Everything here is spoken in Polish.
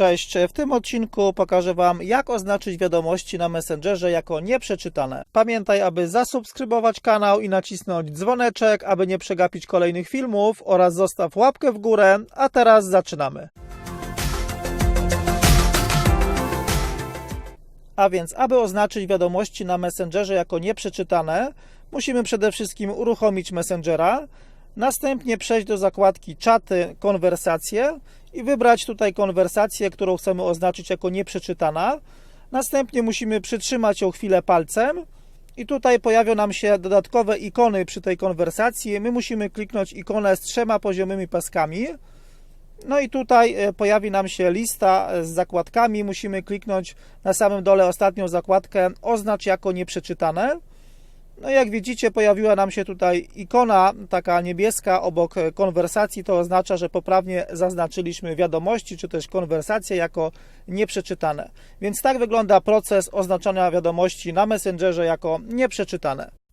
Cześć, w tym odcinku pokażę Wam, jak oznaczyć wiadomości na Messengerze jako nieprzeczytane. Pamiętaj, aby zasubskrybować kanał i nacisnąć dzwoneczek, aby nie przegapić kolejnych filmów oraz zostaw łapkę w górę, a teraz zaczynamy. A więc, aby oznaczyć wiadomości na Messengerze jako nieprzeczytane, musimy przede wszystkim uruchomić Messengera, następnie przejść do zakładki Czaty, Konwersacje i wybrać tutaj konwersację, którą chcemy oznaczyć jako nieprzeczytana. Następnie musimy przytrzymać ją chwilę palcem i tutaj pojawią nam się dodatkowe ikony przy tej konwersacji. My musimy kliknąć ikonę z trzema poziomymi paskami. No i tutaj e, pojawi nam się lista z zakładkami. Musimy kliknąć na samym dole ostatnią zakładkę oznacz jako nieprzeczytane. No jak widzicie, pojawiła nam się tutaj ikona taka niebieska obok konwersacji. To oznacza, że poprawnie zaznaczyliśmy wiadomości czy też konwersacje jako nieprzeczytane. Więc tak wygląda proces oznaczania wiadomości na Messengerze jako nieprzeczytane.